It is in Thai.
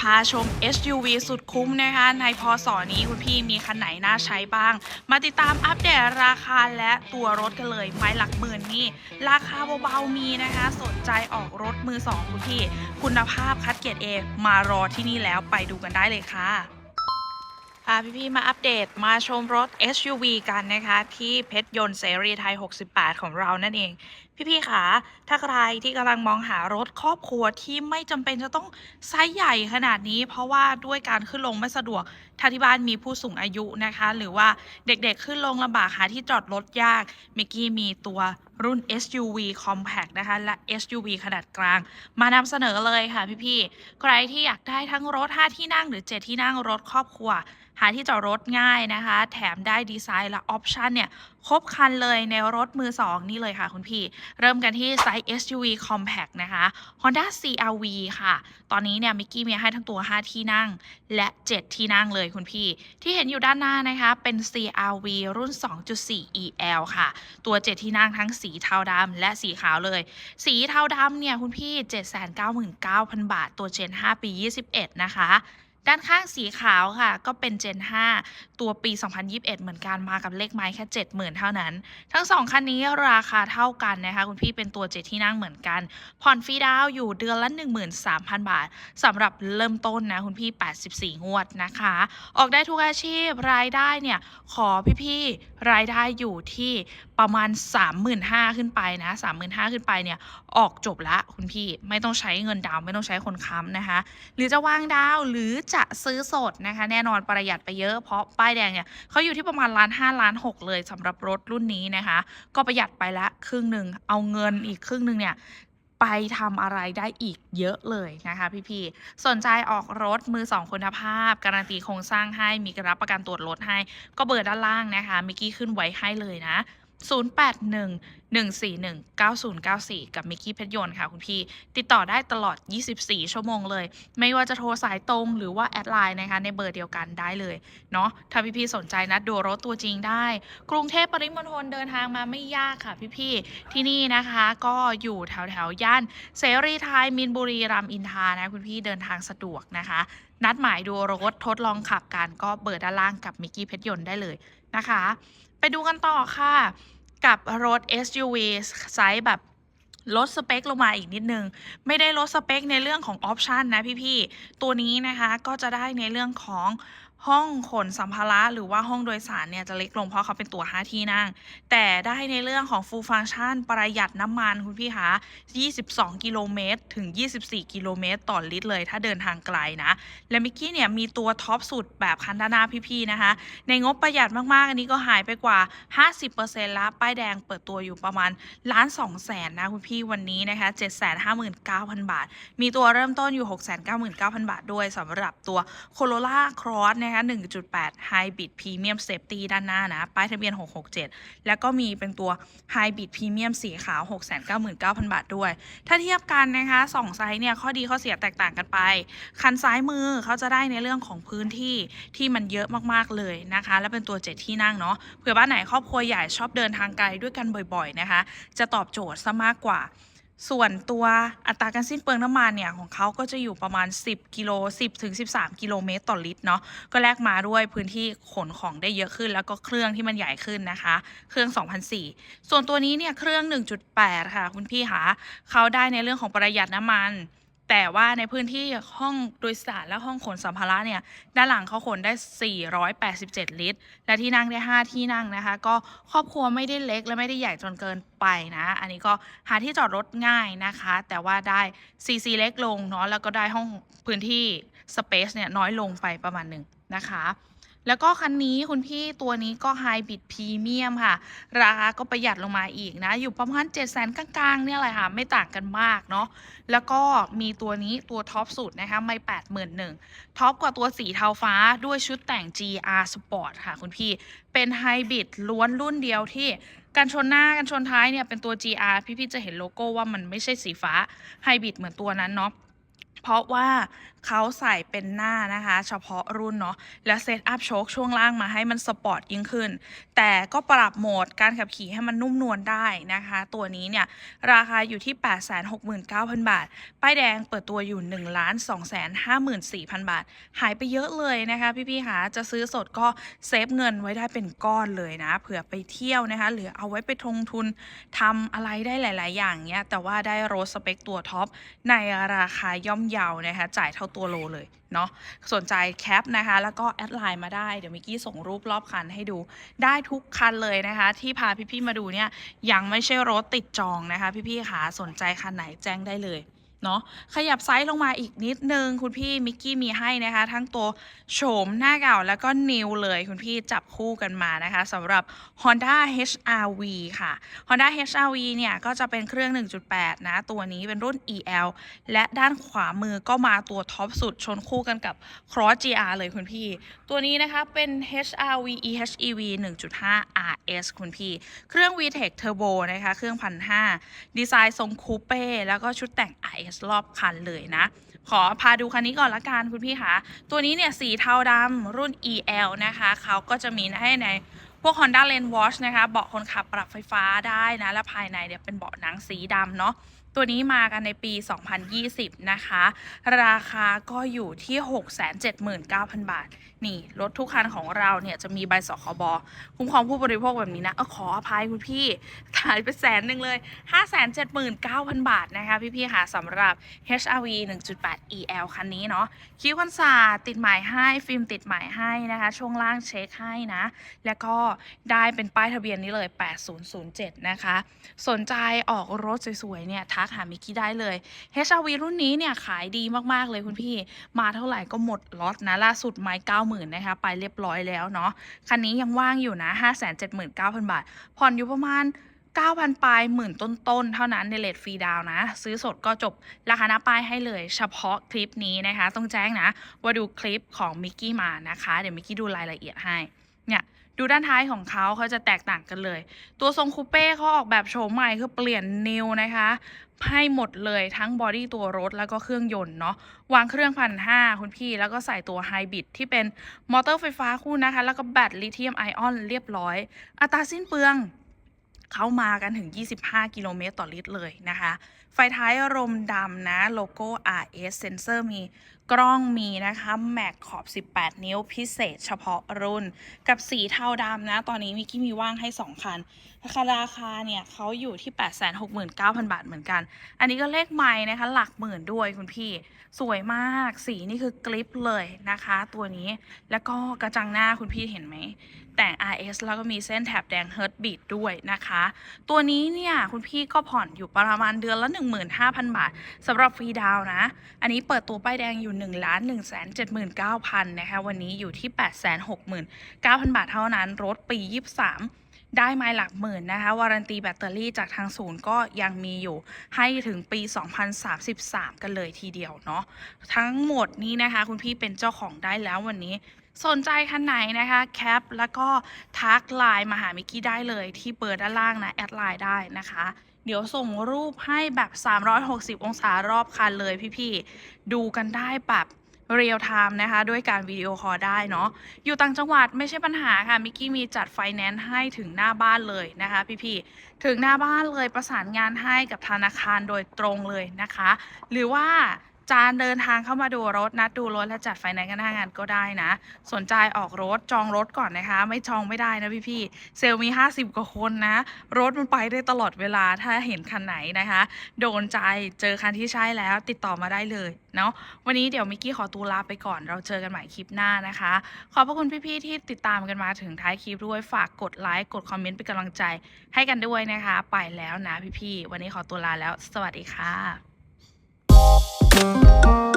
พาชม SUV สุดคุ้มนะคะ ในพศนี้คุณพี่มีคันไหนน่าใช้บ้าง มาติดตามอัปเดตราคาและตัวรถกันเลย ไม้หลักหมื่นนี่ ราคาเบาๆมีนะคะ สนใจออกรถมือสองคุณพี่ คุณภาพคัดเกรดเอมารอที่นี่แล้วไปดูกันได้เลยค่ะพาพี่ๆมาอัปเดตมาชมรถ SUV กันนะคะ ที่เพชรยนต์เสรีไทย 68 ของเรานั่นเอง พี่ๆคะถ้าใครที่กำลังมองหารถครอบครัวที่ไม่จำเป็นจะต้องไซส์ใหญ่ขนาดนี้ เพราะว่าด้วยการขึ้นลงไม่สะดวกถ้าที่บ้านมีผู้สูงอายุนะคะ หรือว่าเด็กๆขึ้นลงลำบากหาที่จอดรถยากมิกกี้มีตัวรุ่น SUV Compact นะคะ และ SUV ขนาดกลาง มานำเสนอเลยค่ะพี่ๆ ใครที่อยากได้ทั้งรถ 5 ที่นั่งหรือ 7 ที่นั่งรถครอบครัว หาที่จอดรถง่ายนะคะ แถมได้ดีไซน์และออปชันเนี่ยครบคันเลยในรถมือ 2 นี่เลยค่ะคุณพี่ เริ่มกันที่ไซส์ SUV Compact นะคะ Honda CRV ค่ะ ตอนนี้เนี่ยมิกกี้มีให้ทั้งตัว 5 ที่นั่ง และ 7 ที่นั่งเลยคุณพี่ ที่เห็นอยู่ด้านหน้านะคะเป็น CRV รุ่น 2.4 EL ค่ะ ตัว 7 ที่นั่งทั้งสีเทาดำและสีขาวเลย สีเทาดำเนี่ยคุณพี่ 799,000 บาท ตัว Gen 5 ปี 21 นะคะ ด้านข้างสีขาวค่ะ ก็เป็น Gen 5 ตัวปี 2021 เหมือนกันมากับเลขไม้แค่ 70,000 เท่านั้น ทั้งสองคันนี้ราคาเท่ากันนะคะ คุณพี่เป็นตัว 7 ที่นั่งเหมือนกัน ผ่อนฟรีดาวอยู่เดือนละ 13,000 บาทสำหรับเริ่มต้นนะ คุณพี่ 84 งวดนะคะ ออกได้ทุกอาชีพรายได้เนี่ย ขอพี่ๆรายได้อยู่ที่ประมาณ 35,000 ขึ้นไปนะ 35,000 ขึ้นไปเนี่ยออกจบละคุณพี่ไม่ต้องใช้เงินดาวไม่ต้องใช้คนค้ำนะคะ หรือจะวางดาวหรือจะซื้อสดนะคะ แน่นอนประหยัดไปเยอะ เพราะป้ายแดงเนี่ยเขาอยู่ที่ประมาณล้านห้าล้านหกเลยสำหรับรถรุ่นนี้นะคะ ก็ประหยัดไปละครึ่งหนึ่งเอาเงินอีกครึ่งหนึ่งเนี่ยไปทำอะไรได้อีกเยอะเลยนะคะพี่ๆ สนใจออกรถมือสองคุณภาพ การันตีโครงสร้างให้มีรับประกันตรวจรถให้ ก็เบอร์ด้านล่างนะคะมิกกี้ขึ้นไว้ให้เลยนะ 081 141 9094 กับมิกกี้เพชรยนต์ค่ะคุณพี่ ติดต่อได้ตลอด 24 ชั่วโมงเลย ไม่ว่าจะโทรสายตรงหรือว่าแอดไลน์นะคะในเบอร์เดียวกันได้เลยเนาะถ้าพี่ๆสนใจนะดูรถตัวจริงได้ กรุงเทพปริมณฑลเดินทางมาไม่ยากค่ะพี่ๆที่นี่นะคะก็อยู่แถวแถวย่านเสรีไทยมินบุรีรามอินทานะคุณพี่เดินทางสะดวกนะคะ นัดหมายดูรถทดลองขับกันก็เบอร์ด้านล่างกับมิกกี้เพชรยนต์ได้เลยนะคะ ไปดูกันต่อค่ะ กับรถ SUV ไซส์แบบลดสเปคลงมาอีกนิดนึง ไม่ได้ลดสเปคในเรื่องของออปชันนะพี่ๆ ตัวนี้นะคะก็จะได้ในเรื่องของ ห้องขนสัมภาระหรือว่าห้องโดยสารเนี่ยจะเล็กลงเพราะเขาเป็นตัว 5 ที่นั่ง แต่ได้ในเรื่องของ full function ประหยัดน้ำมันคุณพี่คะ22 กิโลเมตรถึง 24 กิโลเมตรต่อลิตรเลย ถ้าเดินทางไกลนะ และมิกกี้เนี่ยมีตัวท็อปสุดแบบคันด้านหน้าพี่ๆนะคะ ในงบประหยัดมากๆ อันนี้ก็หายไปกว่า 50%ละป้ายแดงเปิดตัวอยู่ประมาณล้าน2แสนนะคุณพี่วันนี้นะคะ759,000 บาท มีตัวเริ่มต้นอยู่ 699,000 บาทด้วยสำหรับตัว Corolla Cross นะคะ 1.8 Hybrid Premium Safety ด้านหน้านะ ป้ายทะเบียน 667 แล้วก็มีเป็นตัว Hybrid Premium สีขาว 699,000 บาทด้วย ถ้าเทียบกันนะคะสองไซส์เนี่ย ข้อดีข้อเสียแตกต่างกันไป คันซ้ายมือเขาจะได้ในเรื่องของพื้นที่ที่มันเยอะมากๆเลยนะคะ และเป็นตัว 7 ที่นั่งเนาะ เผื่อบ้านไหนครอบครัวใหญ่ชอบเดินทางไกลด้วยกันบ่อยๆนะคะ จะตอบโจทย์ซะมากกว่า ส่วนตัวอัตราการสิ้นเปลืองน้ำมันเนี่ย ของเขาก็จะอยู่ประมาณ 10 กิโล 10 ถึง 13 กิโลเมตรต่อลิตรเนาะก็แลกมาด้วยพื้นที่ขนของได้เยอะขึ้น แล้วก็เครื่องที่มันใหญ่ขึ้นนะคะ เครื่อง 2004 ส่วนตัวนี้เนี่ย เครื่อง 1.8 ค่ะ คุณพี่คะเขาได้ในเรื่องของประหยัดน้ำมัน แต่ว่าในพื้นที่ห้องโดยสารและห้องขนสัมภาระเนี่ย ด้านหลังเขาขนได้ 487 ลิตร และที่นั่งได้ 5 ที่นั่งนะคะ ก็ครอบครัวไม่ได้เล็กและไม่ได้ใหญ่จนเกินไปนะ อันนี้ก็หาที่จอดรถง่ายนะคะ แต่ว่าได้ซีซีเล็กลงเนาะแล้วก็ได้ห้องพื้นที่สเปซเนี่ยน้อยลงไปประมาณหนึ่งนะคะ แล้วก็คันนี้คุณพี่ตัวนี้ก็ไฮบ r ดพรีเมียมค่ะ ราคาก็ประหยัดลงมาอีกนะ อยู่ประมาณ7 0 0 0 0 0กลางๆ เนี่ยแหละค่ะ ไม่ต่างกันมากเนาะแล้วก็มีตัวนี้ตัวท็อปสุดนะคะไม่81,000ท็อปกว่าตัวสีเทาฟ้าด้วยชุดแต่ง GR Sport ค่ะคุณพี่เป็นไฮบิดล้วนรุ่นเดียวที่กันชนหน้ากันชนท้ายเนี่ยเป็นตัว GR พี่ๆจะเห็นโลโก้ว่ามันไม่ใช่สีฟ้าไฮบิดเหมือนตัวนั้นเนาะเพราะว่าเขาใส่เป็นหน้านะคะ เฉพาะรุ่นเนาะและเซตอัพโชคช่วงล่างมาให้มันสปอร์ตยิ่งขึ้น แต่ก็ปรับโหมดการขับขี่ให้มันนุ่มนวลได้นะคะ ตัวนี้เนี่ย ราคาอยู่ที่ 869,000 บาท ป้ายแดงเปิดตัวอยู่ 1 2 5 4 0 0 0 บาท หายไปเยอะเลยนะคะ พี่ๆคะจะซื้อสดก็เซฟเงินไว้ได้เป็นก้อนเลยนะเผื่อไปเที่ยวนะคะหรือเอาไว้ไปลงทุนทำอะไรได้หลาย ๆ อย่างเนี้ยแต่ว่าได้รถสเปคตัวท็อปในราคาย่อมเยาวนะคะจ่ายเท่าตัวโลเลยเนาะสนใจแคปนะคะ แล้วก็แอดไลน์มาได้ เดี๋ยวมิกกี้ส่งรูปรอบคันให้ดู ได้ทุกคันเลยนะคะ ที่พาพี่ๆมาดูเนี่ยยังไม่ใช่รถติดจองนะคะ พี่ๆค่ะสนใจคันไหนแจ้งได้เลย เนาะขยับไซส์ลงมาอีกนิดนึง คุณพี่มิกกี้มีให้นะคะ ทั้งตัวโฉมหน้าเก่าแล้วก็นิวเลยคุณพี่จับคู่กันมานะคะสำหรับ Honda HRV ค่ะ Honda HRV เนี่ย ก็จะเป็นเครื่อง 1.8 นะ ตัวนี้เป็นรุ่น EL และด้านขวามือก็มาตัวท็อปสุดชนคู่กันกับ Cross GR เลยคุณพี่ ตัวนี้นะคะเป็น HRV EHEV 1.5 RS คุณพี่ เครื่อง VTEC Turbo นะคะ เครื่อง 1,500 ดีไซน์ทรงคูเป้แล้วก็ชุดแต่งสรอบคันเลยนะ ขอพาดูคันนี้ก่อนละกันคุณพี่คะตัวนี้เนี่ยสีเทาดำรุ่น EL นะคะ เขาก็จะมีให้ในพวก Honda l a n d Watch นะคะ เบาะคนขับปรับไฟฟ้าได้นะ และภายในเนี่ยเป็นเบาะหนังสีดำเนาะตัวนี้มากันในปี 2020 นะคะ ราคาก็อยู่ที่ 679,000 บาท นี่ รถทุกคันของเราเนี่ย จะมีใบสคบคุ้มครองผู้บริโภคแบบนี้นะ เออขออภัยคุณพี่ถ่ายไปแสนหนึ่งเลย 579,000 บาทนะคะ พี่ๆค่ะสำหรับ HRV 1.8 EL คันนี้เนาะคิ้วกันศาติดหมายให้ ฟิล์มติดหมายให้นะคะ ช่วงล่างเช็คให้นะ แล้วก็ได้เป็นป้ายทะเบียนนี้เลย 8007 นะคะ สนใจออกรถสวยๆเนี่ยทักหามิกกี้ได้เลย HRV รุ่นนี้เนี่ยขายดีมากๆเลยคุณพี่ มาเท่าไหร่ก็หมดล็อตนะ ล่าสุดไม้90,000นะคะไปเรียบร้อยแล้วเนาะ คันนี้ยังว่างอยู่นะ579,000บาท ผ่อนอยู่ประมาณ9,000ปลายหมื่นต้นๆ เท่านั้นในเลทฟรีดาวน์นะ ซื้อสดก็จบราคาหน้าป้ายให้เลยเฉพาะคลิปนี้นะคะ ต้องแจ้งนะ ว่าดูคลิปของมิกกี้มานะคะ เดี๋ยวมิกกี้ดูรายละเอียดให้ เนี่ยดูด้านท้ายของเขาเขาจะแตกต่างกันเลย ตัวทรงคูเป้เขาออกแบบโฉมใหม่คือเปลี่ยนนิวนะคะ ให้หมดเลยทั้งบอดี้ตัวรถแล้วก็เครื่องยนต์เนาะวางเครื่องพันห้าคุณพี่ แล้วก็ใส่ตัวไฮบริดที่เป็นมอเตอร์ไฟฟ้าคู่นะคะ แล้วก็แบตลิเธียมไอออนเรียบร้อย อัตราสิ้นเปลืองเขามากันถึง 25 กิโลเมตรต่อลิตรเลยนะคะ ไฟท้ายรมดำนะ โลโก้ RS เซนเซอร์มี กล้องมีนะคะแม็กขอบ 18 นิ้วพิเศษเฉพาะรุ่น กับสีเทาดำนะ ตอนนี้มิกกี้มีว่างให้ 2 คันราคาราคาเนี่ยเขาอยู่ที่ 869,000 บาทเหมือนกัน อันนี้ก็เลขใหม่นะคะ หลักหมื่นด้วยคุณพี่ สวยมากสีนี่คือกลิปเลยนะคะ ตัวนี้แล้วก็กระจังหน้าคุณพี่เห็นไหม แต่ง RS แล้วก็มีเส้นแถบแดง Hurt Beat ด้วยนะคะ ตัวนี้เนี่ยคุณพี่ก็ผ่อนอยู่ประมาณเดือนละ 15,000 บาทสำหรับฟรีดาวน์นะอันนี้เปิดตัวป้ายแดงอยู่1 1 7 9 0 0 0นะคะวันนี้อยู่ที่ 869,000 บาทเท่านั้น รถปี 23ได้ไม้หลักหมื่นนะคะวารันตีแบตเตอรี่จากทางศูนย์ก็ยังมีอยู่ให้ถึงปี 2033 กันเลยทีเดียวเนาะทั้งหมดนี้นะคะ คุณพี่เป็นเจ้าของได้แล้ววันนี้ สนใจคันไหนนะคะแคปแล้วก็ทักไลน์มาหามิกกี้ได้เลยที่เบอร์ด้านล่างนะ แอดไลน์ได้นะคะ ดี๋ยวส่งรูปให้แบบ 360 องศารอบคันเลยพี่ๆ ดูกันได้แบบเรียลไทม์นะคะ ด้วยการวิดีโอคอลได้เนาะอยู่ต่างจังหวัดไม่ใช่ปัญหาค่ะ มิกกี้มีจัดไฟแนนซ์ให้ถึงหน้าบ้านเลยนะคะพี่ๆ ถึงหน้าบ้านเลยประสานงานให้กับธนาคารโดยตรงเลยนะคะ หรือว่า จานเดินทางเข้ามาดูรถนัดดูรถและจัดไฟแนนซ์กันหน้างานก็ได้นะ สนใจออกรถจองรถก่อนนะคะ ไม่จองไม่ได้นะพี่ๆเซลมี 50 กว่าคนนะ รถมันไปได้ตลอดเวลาถ้าเห็นคันไหนนะคะ โดนใจเจอคันที่ใช่แล้วติดต่อมาได้เลยเนาะวันนี้เดี๋ยวมิกกี้ขอตัวลาไปก่อนเราเจอกันใหม่คลิปหน้านะคะ ขอบพระคุณพี่ๆที่ติดตามกันมาถึงท้ายคลิปด้วยฝากกดไลค์กดคอมเมนต์เป็นกำลังใจให้กันด้วยนะคะ ไปแล้วนะพี่ๆวันนี้ขอตัวลาแล้ว สวัสดีค่ะ Música